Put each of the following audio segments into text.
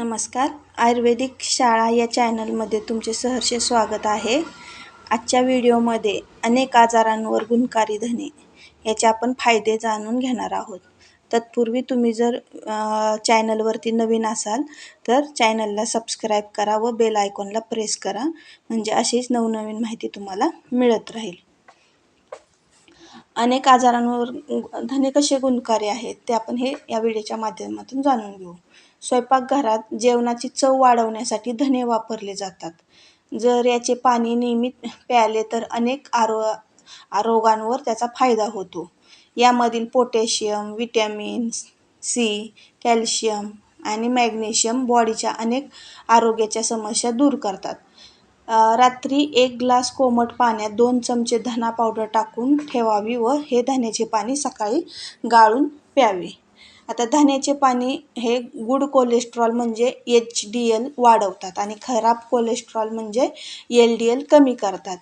नमस्कार. आयुर्वेदिक शाळा या चॅनलमध्ये तुमचे सहर्ष स्वागत आहे. आजच्या व्हिडिओमध्ये अनेक आजारांवर गुणकारी धने याचे आपण फायदे जाणून घेणार आहोत. तत्पूर्वी तुम्ही जर चॅनलवरती नवीन असाल तर चॅनलला सबस्क्राईब करा व बेल आयकॉनला प्रेस करा म्हणजे अशीच नवनवीन माहिती तुम्हाला मिळत राहील. अनेक आजारांवर धने कसे गुणकारी आहेत ते आपण हे या व्हिडिओच्या माध्यमातून जाणून घेऊ. स्वयंपाकघरात जेवणाची चव वाढवण्यासाठी धने वापरले जातात. जर याचे पाणी नियमित प्यायले तर अनेक आरो रोगांवर त्याचा फायदा होतो. यामधील पोटॅशियम विटॅमिन्स सी कॅल्शियम आणि मॅग्नेशियम बॉडीच्या अनेक आरोग्याच्या समस्या दूर करतात. रात्री एक ग्लास कोमट पाण्यात दोन चमचे धना पावडर टाकून ठेवावी व हे धण्याचे पाणी सकाळी गाळून प्यावे. आता धण्याचे पाणी हे गुड कोलेस्ट्रॉल म्हणजे एच डी एल वाढवतात आणि खराब कोलेस्ट्रॉल म्हणजे एल डी एल कमी करतात.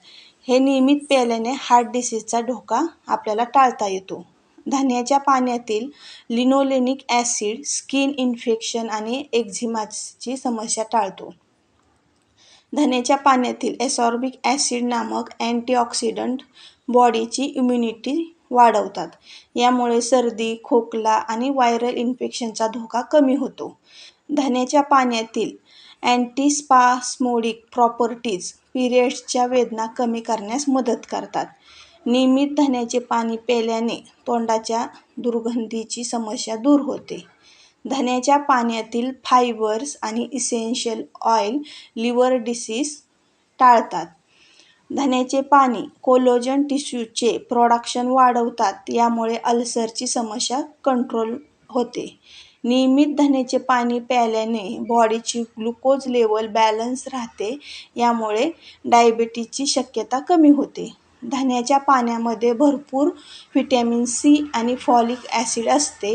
हे नियमित प्यायल्याने हार्ट डिसीजचा धोका आपल्याला टाळता येतो. धण्याच्या पाण्यातील लिनोलेनिक ॲसिड स्किन इन्फेक्शन आणि एक्झिमाची समस्या टाळतो. धण्याच्या पाण्यातील एसॉर्बिक ॲसिड नामक अँटीऑक्सिडंट बॉडीची इम्युनिटी वाढवतात. यामुळे सर्दी खोकला आणि व्हायरल इन्फेक्शनचा धोका कमी होतो. धन्याच्या पाण्यातील अँटीस्पास्मोडिक प्रॉपर्टीज पिरियड्सच्या वेदना कमी करण्यास मदत करतात. नियमित धन्याचे पाणी प्यायल्याने तोंडाच्या दुर्गंधीची समस्या दूर होते. धन्याच्या पाण्यातील फायबर्स आणि इसेन्शियल ऑइल लिव्हर डिसीज टाळतात. धन्याचे पाणी कोलोजन टिश्यूचे प्रोडक्शन वाढवतात यामुळे अल्सरची समस्या कंट्रोल होते. नियमित धन्याचे पाणी प्यायल्याने बॉडीची ग्लुकोज लेवल बॅलन्स राहते यामुळे डायबिटीजची शक्यता कमी होते. धन्याच्या पाण्यामध्ये भरपूर व्हिटॅमिन सी आणि फॉलिक ॲसिड असते.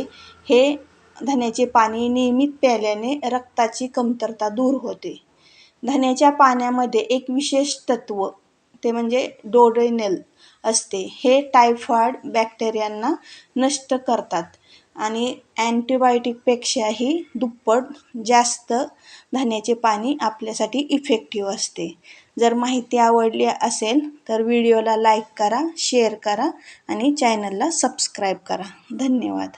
हे धन्याचे पाणी नियमित प्यायल्याने रक्ताची कमतरता दूर होते. धन्याच्या पाण्यामध्ये एक विशेष तत्व ते म्हणजे डोडेनेल असते. हे टायफॉइड बॅक्टेरियांना नष्ट करतात आणि अँटीबायोटिकपेक्षाही दुप्पट जास्त धान्याचे पाणी आपल्यासाठी इफेक्टिव्ह असते. जर माहिती आवडली असेल तर व्हिडिओला लाईक करा शेअर करा आणि चॅनलला सबस्क्राईब करा. धन्यवाद.